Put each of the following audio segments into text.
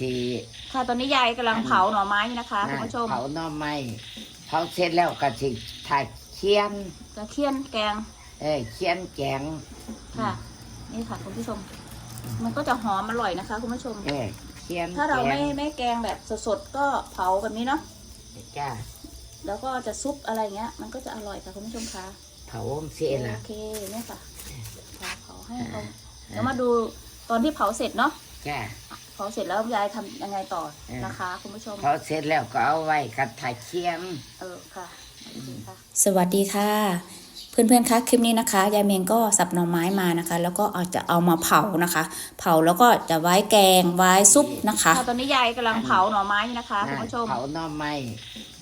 สิค่ะตอนนี้ยายกำลังเผาหน่อไม้อยู่นะคะคุณผู้ชมเผาหน่อไม้เผาเสร็จแล้วก็สิถ่ายเคียนจะเคี่ยนแกง เอ้ยเคียนแกงค่ะ นี่ค่ะคุณผู้ชม มันก็จะหอมอร่อยนะคะคุณผู้ชมเอ้ยเคียนถ้าเราแกงไม่ไม่แกงแบบสดๆก็เผาแบบนี้เนาะจ้าแล้วก็จะซุปอะไรเงี้ย มันก็จะอร่อยค่ะคุณผู้ชมคะเผาเสร็จโอละเคเนี่ยค่ะเผาเผาให้เขาเดี๋ยวมาดูตอนที่เผาเสร็จเนาะจ้า เผาเสร็จแล้วยายทำยังไงต่อเออ นะคะ คุณผู้ชม เผาเสร็จแล้วก็เอาไว้กับถ่ายเคียนเออค่ะโอเคค่ะ สวัสดีค่ะ เพื่อนๆคะคลิปนี้นะคะยายเมงก็สับหน่อไม้มานะคะ แล้วก็เอาจะเอามาเผานะคะ เผาแล้วก็จะไว้แกงไว้ซุปนะคะ ค่ะตอนนี้ยายกำลังเผาหน่อไม้อยู่นะคะคุณผู้ชมเผาหน่อไม้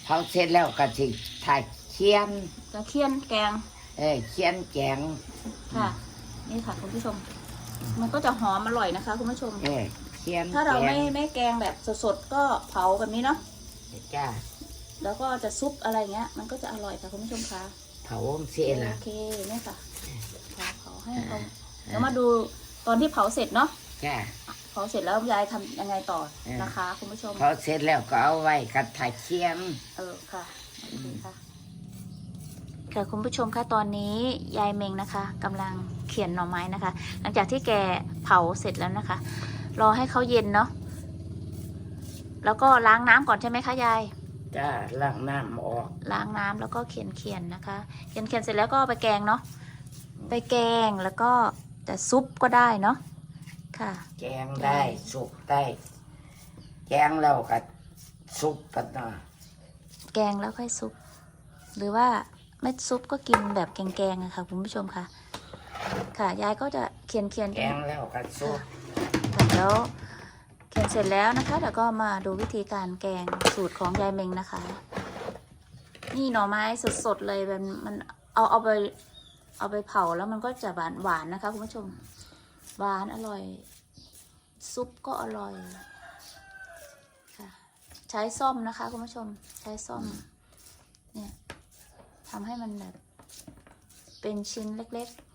เผาเสร็จแล้วก็สิถ่ายเคียนจะเคี่ยนแกงเอ้ยเคียนแกงค่ะ นี่ค่ะคุณผู้ชม มันก็จะหอมอร่อยนะคะ คุณผู้ชม เอ้ย เคียนถ้าเราแกงไม่ไม่แกงแบบสดๆก็เผาแบบนี้เนาะจ้าแล้วก็จะซุปอะไรเงี้ย มันก็จะอร่อยค่ะคุณผู้ชมคะเผาเสร็จละโอเคเนี่ยค่ะเผาเผาให้เขาเดี๋ยวมาดูตอนที่เผาเสร็จเนาะจ้าเผาเสร็จแล้วยายทำยังไงต่อเออนะคะ คุณผู้ชมเผาเสร็จแล้วก็เอาไว้กับถ่ายเคียนเออค่ะโอเคค่ะค่ะคุณผู้ชมคะตอนนี้ยายเมงนะคะกำลังเขียนหน่อไม้นะคะ หลังจากที่แกเผาเสร็จแล้วนะคะ รอให้เขาเย็นเนาะแล้วก็ล้างน้ำก่อนใช่ไหมคะยาย จ้าล้างน้ำออก ล้างน้ำแล้วก็เขียนเขียนนะคะ เขียนเขียนเสร็จแล้วก็เอาไปแกงเนาะไปแกงแล้วก็จะซุปก็ได้เนาะค่ะ แกงได้สุกได้ แกงแล้วก็สุกกันเนาะแกงแล้วค่อยซุป หรือว่าไม่ซุปก็กินแบบแกงๆอะค่ะคุณผู้ชมค่ะ ค่ะยายก็จะเขียนเขียนแกงแล้วก็สุก ค่ะแล้วเขียนเสร็จแล้วนะคะเดี๋ยวก็มาดูวิธีการแกงสูตรของยายเมงนะคะ นี่หน่อไม้สดๆเลยมันมันเอาเอาไปเอาไปเผาแล้วมันก็จะหวานหวานนะคะคุณผู้ชมหวานอร่อย ซุปก็อร่อยค่ะใช้ซ่อมนะคะคุณผู้ชมใช้ซ่อมเนี่ยทำให้มันแบบเป็นชิ้นเล็ก ๆ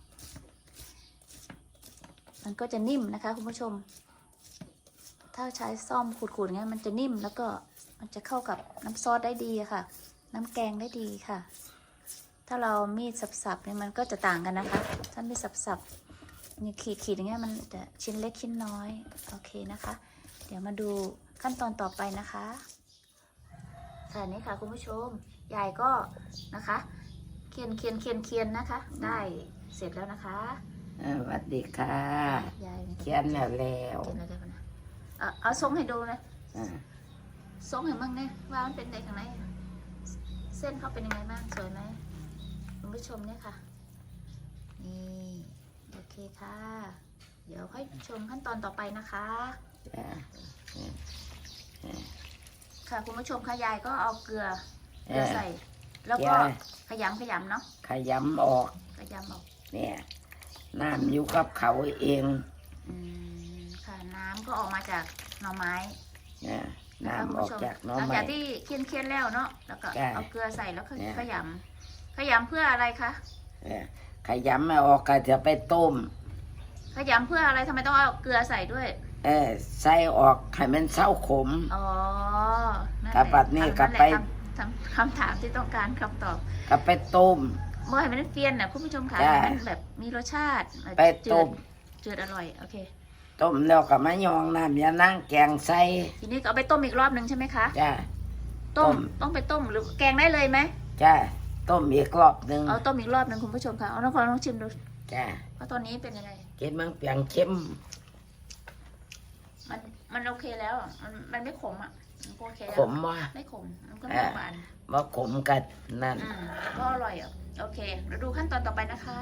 มันก็จะนิ่มนะคะคุณผู้ชม ถ้าใช้ซ่อมขูดๆเงี้ยมันจะนิ่มแล้วก็มันจะเข้ากับน้ำซอสได้ดีค่ะ น้ำแกงได้ดีค่ะ ถ้าเรามีดสับๆเนี่ยมันก็จะต่างกันนะคะ ถ้ามีดสับๆนี่ขีดๆอย่างเงี้ยมันจะชิ้นเล็กชิ้นน้อยโอเคนะคะ เดี๋ยวมาดูขั้นตอนต่อไปนะคะค่ะนี่ค่ะคุณผู้ชมยายก็นะคะเคียนเคียนเคียนเคียนนะคะ ได้เสร็จแล้วนะคะ เออสวัสดีค่ะ ยายเขียนแล้วแล้วเขียนอะไรได้ปะนะเอาเอาทรงให้ดูนะอ่าทรงให้มั่งเนี่ยว่ามันเป็นไงข้างในเส้นเขาเป็นยังไงบ้างสวยไหมคุณผู้ชมเนี่ยค่ะ นี่ โอเคค่ะ เดี๋ยวค่อยชมขั้นตอนต่อไปนะคะ จ้าค่ะคุณผู้ชมค่ะยายก็เอาเกลือเกเอลืออ ใส่ แล้วก็ยายขยำขยำเนาะขยำออก ขยำออก เนี่ย น้ำอยู่กับเขาเองอืมค่ะน้ำก็ออกมาจากหน่อไม้เนี่ยนะคะคุณน้ำออกผู้ชมจากหน้อหลังไม้จากที่เคี่ยนเคี่ยนๆแล้วเนาะแล้วก็ใช่เอาเกลือใส่แล้วก็เนี่ย ขยำขยำเพื่ออะไรคะเออขยำไม่ออกก็จะไปต้ม ขยำเพื่ออะไรทำไมต้องเอาเกลือใส่ด้วย เออใส่ออกให้มันเศร้าขม อ๋อนั่นแหกับละบัดนี้อัก็แหละไปคำคำคำถามที่ต้องการคำตอบ ก็ไปต้มเมื่อให้มันเฟียนนะคุณผู้ชมค่ะใช่ให้มันแบบมีรสชาติไปจืต้ดมจืดอร่อยโอเคต้มแล้วก็มายองน้ำยานั่งแกงใส่ทีนี้ก็เอาไปต้มอีกรอบหนึ่งใช่ไหมคะ จ้า ต้มต้ม ต้องไปต้มหรือแกงได้เลยไหมจ้าต้มอีกรอบหนึ่งเอาต้มอีกรอบหนึ่งคุณผู้ชมค่ะเอาน้องคนลองชิมดูจ้าว่าตอนนี้เป็นยังไงกินมังเปียงเข้มมันมันโอเคแล้วอะมันมันไม่ขมอะมันก็โอเคแล้ขวมว่า ไม่ขมมันก็ไม่หวานว่าขมกันนั่นอืมก็อร่อยอะ โอเคเราดูขั้นตอนต่อไปนะคะ